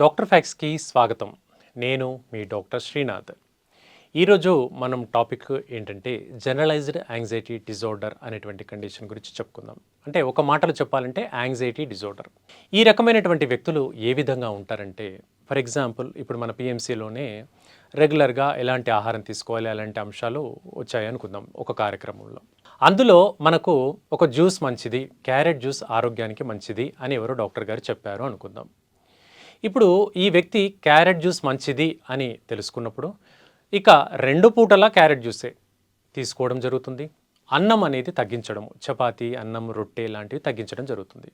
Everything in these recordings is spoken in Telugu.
డాక్టర్ ఫ్యాక్స్కి స్వాగతం. నేను మీ డాక్టర్ శ్రీనాథ్. ఈరోజు మనం టాపిక్ ఏంటంటే జనరలైజ్డ్ యాంగ్జైటీ డిజార్డర్ అనేటువంటి కండిషన్ గురించి చెప్పుకుందాం. అంటే ఒక మాటలో చెప్పాలంటే యాంగ్జైటీ డిజార్డర్. ఈ రకమైనటువంటి వ్యక్తులు ఏ విధంగా ఉంటారంటే ఫర్ ఎగ్జాంపుల్ ఇప్పుడు మన పిఎంసీలోనే రెగ్యులర్గా ఎలాంటి ఆహారం తీసుకోవాలి అలాంటి అంశాలు వచ్చాయి అనుకుందాం ఒక కార్యక్రమంలో. అందులో మనకు ఒక జ్యూస్ మంచిది క్యారెట్ జ్యూస్ ఆరోగ్యానికి మంచిది అని ఎవరో డాక్టర్ గారు చెప్పారు అనుకుందాం. ఇప్పుడు ఈ వ్యక్తి క్యారెట్ జ్యూస్ మంచిది అని తెలుసుకున్నప్పుడు ఇక రెండు పూటలా క్యారెట్ జ్యూసే తీసుకోవడం జరుగుతుంది. అన్నం అనేది తగ్గించడం చపాతీ అన్నం రొట్టె లాంటివి తగ్గించడం జరుగుతుంది.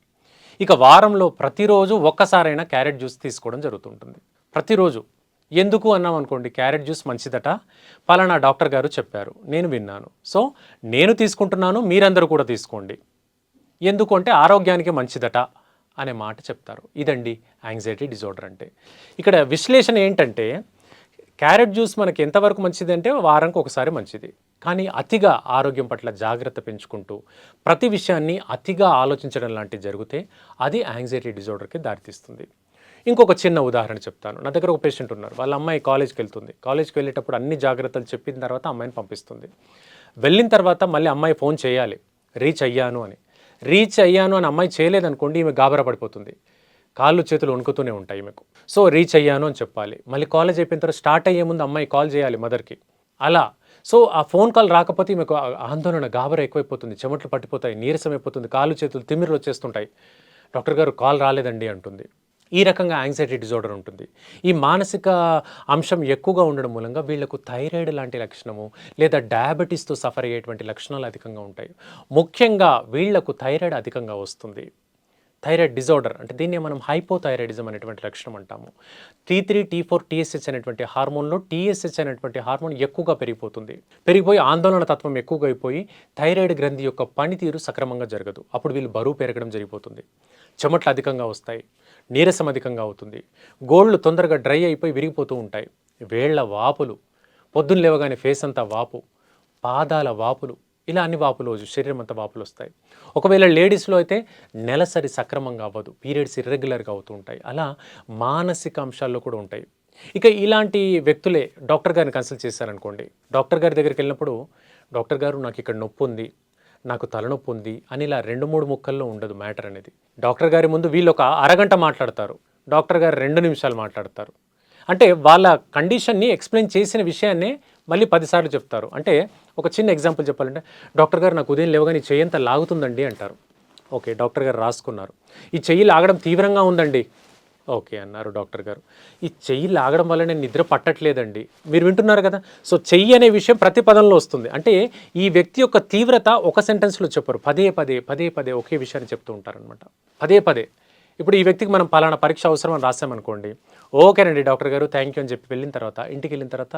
ఇక వారంలో ప్రతిరోజు ఒక్కసారైనా క్యారెట్ జ్యూస్ తీసుకోవడం జరుగుతుంటుంది. ప్రతిరోజు. ఎందుకు అన్నాం అనుకోండి క్యారెట్ జ్యూస్ మంచిదట. పలానా డాక్టర్ గారు చెప్పారు నేను విన్నాను. సో నేను తీసుకుంటున్నాను మీరందరూ కూడా తీసుకోండి. ఎందుకు అంటే ఆరోగ్యానికి మంచిదట. అనే మాట చెప్తారు. ఇదండి యాంగ్జైటీ డిజార్డర్ అంటే. ఇక్కడ విశ్లేషణ ఏంటంటే క్యారెట్ జ్యూస్ మనకి ఎంతవరకు మంచిది అంటే వారానికి ఒకసారి మంచిది. కానీ అతిగా ఆరోగ్యం పట్ల జాగ్రత్త పెంచుకుంటూ ప్రతి విషయాన్ని అతిగా ఆలోచించడం లాంటివి జరిగితే అది యాంగ్జైటీ డిజార్డర్కి దారితీస్తుంది. ఇంకొక చిన్న ఉదాహరణ చెప్తాను. నా దగ్గర ఒక పేషెంట్ ఉన్నారు. వాళ్ళ అమ్మాయి కాలేజ్కి వెళ్తుంది కాలేజ్కి వెళ్ళేటప్పుడు అన్ని జాగ్రత్తలు చెప్పిన తర్వాత అమ్మాయిని పంపిస్తుంది. వెళ్ళిన తర్వాత మళ్ళీ అమ్మాయి ఫోన్ చేయాలి. రీచ్ అయ్యాను అని. రీచ్ అయ్యాను అని అమ్మాయి చేయలేదనుకోండి ఈమె గాబరా పడిపోతుంది. కాళ్ళు చేతులు వణుకుతూనే ఉంటాయి ఈమెకు. సో రీచ్ అయ్యాను అని చెప్పాలి. మళ్ళీ కాలేజ్ అయిపోయిన తర్వాత స్టార్ట్ అయ్యే ముందు అమ్మాయి కాల్ చేయాలి మదర్కి. అలా. సో ఆ ఫోన్ కాల్ రాకపోతే ఈమెకు ఆ- ఆందోళన గాబరా ఎక్కువైపోతుంది. చెమట్లు పట్టిపోతాయి నీరసం అయిపోతుంది కాళ్ళు చేతులు తిమ్మిర్లు వచ్చేస్తుంటాయి. డాక్టర్ గారు కాల్ రాలేదండి అంటుంది. ఈ రకంగా యాంగ్జైటీ డిజార్డర్ ఉంటుంది. ఈ మానసిక అంశం ఎక్కువగా ఉండడం మూలంగా వీళ్ళకు థైరాయిడ్ లాంటి లక్షణము లేదా డయాబెటీస్తో సఫర్ అయ్యేటువంటి లక్షణాలు అధికంగా ఉంటాయి. ముఖ్యంగా వీళ్ళకు థైరాయిడ్ అధికంగా వస్తుంది. థైరాయిడ్ డిజార్డర్ అంటే దీన్ని మనం హైపోథైరాయిడిజం అనేటువంటి లక్షణం అంటాము. T three T four TSH అనేటువంటి హార్మోన్లో టీఎస్హెచ్ అనేటువంటి హార్మోన్ ఎక్కువగా పెరిగిపోతుంది. పెరిగిపోయి ఆందోళన తత్వం ఎక్కువగా అయిపోయి థైరాయిడ్ గ్రంథి యొక్క పనితీరు సక్రమంగా జరగదు. అప్పుడు వీళ్ళు బరువు పెరగడం జరిగిపోతుంది. చెమట్లు అధికంగా వస్తాయి. నీరసం అధికంగా అవుతుంది. గోళ్ళు తొందరగా డ్రై అయిపోయి విరిగిపోతూ ఉంటాయి. వేళ్ళ వాపులు పొద్దున్న లేవగానే ఫేస్ అంతా వాపు పాదాల వాపులు ఇలా అన్ని వాపులు శరీరం అంతా వాపులు వస్తాయి. ఒకవేళ లేడీస్లో అయితే నెలసరి సక్రమంగా అవ్వదు పీరియడ్స్ ఇర్రెగ్యులర్గా అవుతూ ఉంటాయి. అలా మానసిక అంశాల్లో కూడా ఉంటాయి. ఇక ఇలాంటి వ్యక్తులే డాక్టర్ గారిని కన్సల్ట్ చేశారనుకోండి డాక్టర్ గారి దగ్గరికి వెళ్ళినప్పుడు డాక్టర్ గారు నాకు ఇక్కడ నొప్పి ఉంది నాకు తలనొప్పి ఉంది అని ఇలా రెండు మూడు ముక్కల్లో ఉండదు మ్యాటర్ అనేది. డాక్టర్ గారి ముందు వీళ్ళు ఒక అరగంట మాట్లాడతారు డాక్టర్ గారు రెండు నిమిషాలు మాట్లాడతారు. అంటే వాళ్ళ కండిషన్ని ఎక్స్ప్లెయిన్ చేసిన విషయాన్నే మళ్ళీ పదిసార్లు చెప్తారు. అంటే ఒక చిన్న ఎగ్జాంపుల్ చెప్పాలంటే డాక్టర్ గారు నాకు ఉదయం లేవగానే చెయ్యి అంతా లాగుతుందండి అంటారు. ఓకే డాక్టర్ గారు రాసుకున్నారు. ఈ చెయ్యి లాగడం తీవ్రంగా ఉందండి. ఓకే అన్నారు డాక్టర్ గారు. ఈ చెయ్యి లాగడం వల్ల నేను నిద్ర పట్టట్లేదండి. మీరు వింటున్నారు కదా? సో చెయ్యి అనే విషయం ప్రతి పదంలో వస్తుంది. అంటే ఈ వ్యక్తి యొక్క తీవ్రత ఒక సెంటెన్స్లో చెప్పరు. పదే పదే పదే పదే ఒకే విషయాన్ని చెప్తూ ఉంటారనమాట పదే పదే. ఇప్పుడు ఈ వ్యక్తికి మనం పలానా పరీక్ష అవసరం అని రాసామనుకోండి ఓకేనండి డాక్టర్ గారు థ్యాంక్ యూ అని చెప్పి వెళ్ళిన తర్వాత ఇంటికి వెళ్ళిన తర్వాత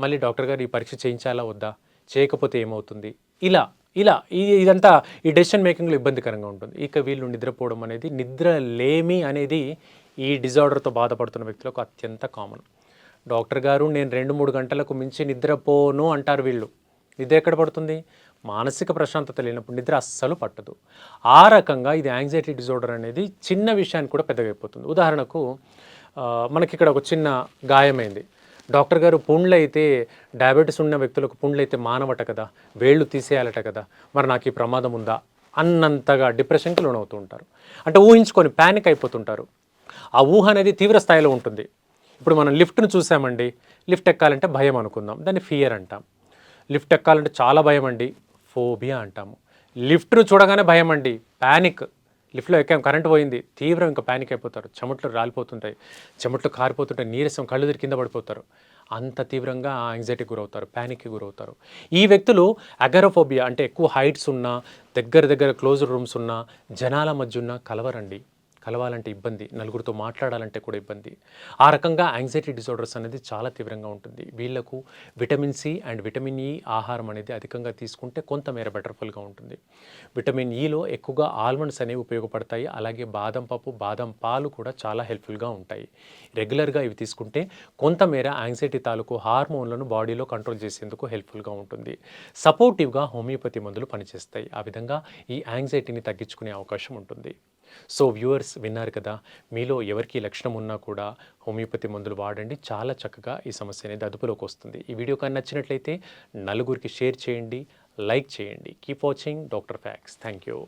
మళ్ళీ డాక్టర్ గారు ఈ పరీక్ష చేయించాలా వద్దా చేయకపోతే ఏమవుతుంది? ఇలా ఇలా ఈ- ఇదంతా ఈ డెసిషన్ మేకింగ్లో ఇబ్బందికరంగా ఉంటుంది. ఇక వీళ్ళు నిద్రపోవడం అనేది నిద్ర లేమి అనేది ఈ డిజార్డర్తో బాధపడుతున్న వ్యక్తులకు అత్యంత కామన్ డాక్టర్ గారు నేను రెండు మూడు గంటలకు మించి నిద్రపోను అంటారు వీళ్ళు. నిద్ర ఎక్కడ పడుతుంది? మానసిక ప్రశాంతత లేనప్పుడు నిద్ర అస్సలు పట్టదు. ఆ రకంగా ఇది యాంగ్జైటీ డిజార్డర్ అనేది చిన్న విషయానికి కూడా పెద్దగా అయిపోతుంది ఉదాహరణకు మనకి ఇక్కడ ఒక చిన్న గాయమైంది. డాక్టర్ గారు పుండ్లు అయితే డయాబెటీస్ ఉన్న వ్యక్తులకు పుండ్లు అయితే మానవట కదా వేళ్ళు తీసేయాలట కదా మరి నాకు ఈ ప్రమాదం ఉందా అన్నంతగా డిప్రెషన్కి లోనవుతూ ఉంటారు. అంటే ఊహించుకొని ప్యానిక్ అయిపోతుంటారు. ఆ ఊహ అనేది తీవ్ర స్థాయిలో ఉంటుంది. ఇప్పుడు మనం లిఫ్ట్ను చూసామండి. లిఫ్ట్ ఎక్కాలంటే భయం అనుకుందాం. దాన్ని ఫియర్ అంటాం. లిఫ్ట్ ఎక్కాలంటే చాలా భయం అండి. ఫోబియా అంటాము. లిఫ్ట్ను చూడగానే భయం అండి ప్యానిక్. లిఫ్ట్లో ఎక్కాం కరెంట్ పోయింది. తీవ్రం ఇంకా ప్యానిక్ అయిపోతారు. చెమట్లు రాలిపోతుంటాయి. చెమట్లు కారిపోతుంటాయి. నీరసం కళ్ళు తిరిగి కింద పడిపోతారు. అంత తీవ్రంగా యాంగ్జైటీకి గురవుతారు. ప్యానిక్కి గురవుతారు. ఈ వ్యక్తులు అగరోఫోబియా అంటే ఎక్కువ హైట్స్ ఉన్నా దగ్గర దగ్గర క్లోజ్ రూమ్స్ ఉన్నా జనాల మధ్య ఉన్న కలవరండి. కలవాలంటే ఇబ్బంది నలుగురితో మాట్లాడాలంటే కూడా ఇబ్బంది. ఆ రకంగా యాంగ్జైటీ డిజార్డర్స్ అనేది చాలా తీవ్రంగా ఉంటుంది. వీళ్ళకు vitamin C and vitamin E ఆహారం అనేది అధికంగా తీసుకుంటే కొంతమేర బెటర్ఫుల్గా ఉంటుంది. విటమిన్ ఈలో e ఎక్కువగా ఆల్మండ్స్ అనేవి ఉపయోగపడతాయి. అలాగే బాదం పప్పు బాదం పాలు కూడా చాలా హెల్ప్ఫుల్గా ఉంటాయి. రెగ్యులర్గా ఇవి తీసుకుంటే కొంతమేర యాంగ్జైటీ తాలూకు హార్మోన్లను బాడీలో కంట్రోల్ చేసేందుకు హెల్ప్ఫుల్గా ఉంటుంది. సపోర్టివ్గా హోమియోపతి మందులు పనిచేస్తాయి. ఆ విధంగా ఈ యాంగ్జైటీని తగ్గించుకునే అవకాశం ఉంటుంది. సో వ్యూవర్స్ విన్నారు కదా మీలో ఎవరికి లక్షణం ఉన్నా కూడా హోమియోపతి మందులు వాడండి. చాలా చక్కగా ఈ సమస్య అనేది అదుపులోకి వస్తుంది. ఈ వీడియో కానీ నచ్చినట్లయితే నలుగురికి షేర్ చేయండి లైక్ చేయండి. Keep watching doctor facts. Thank you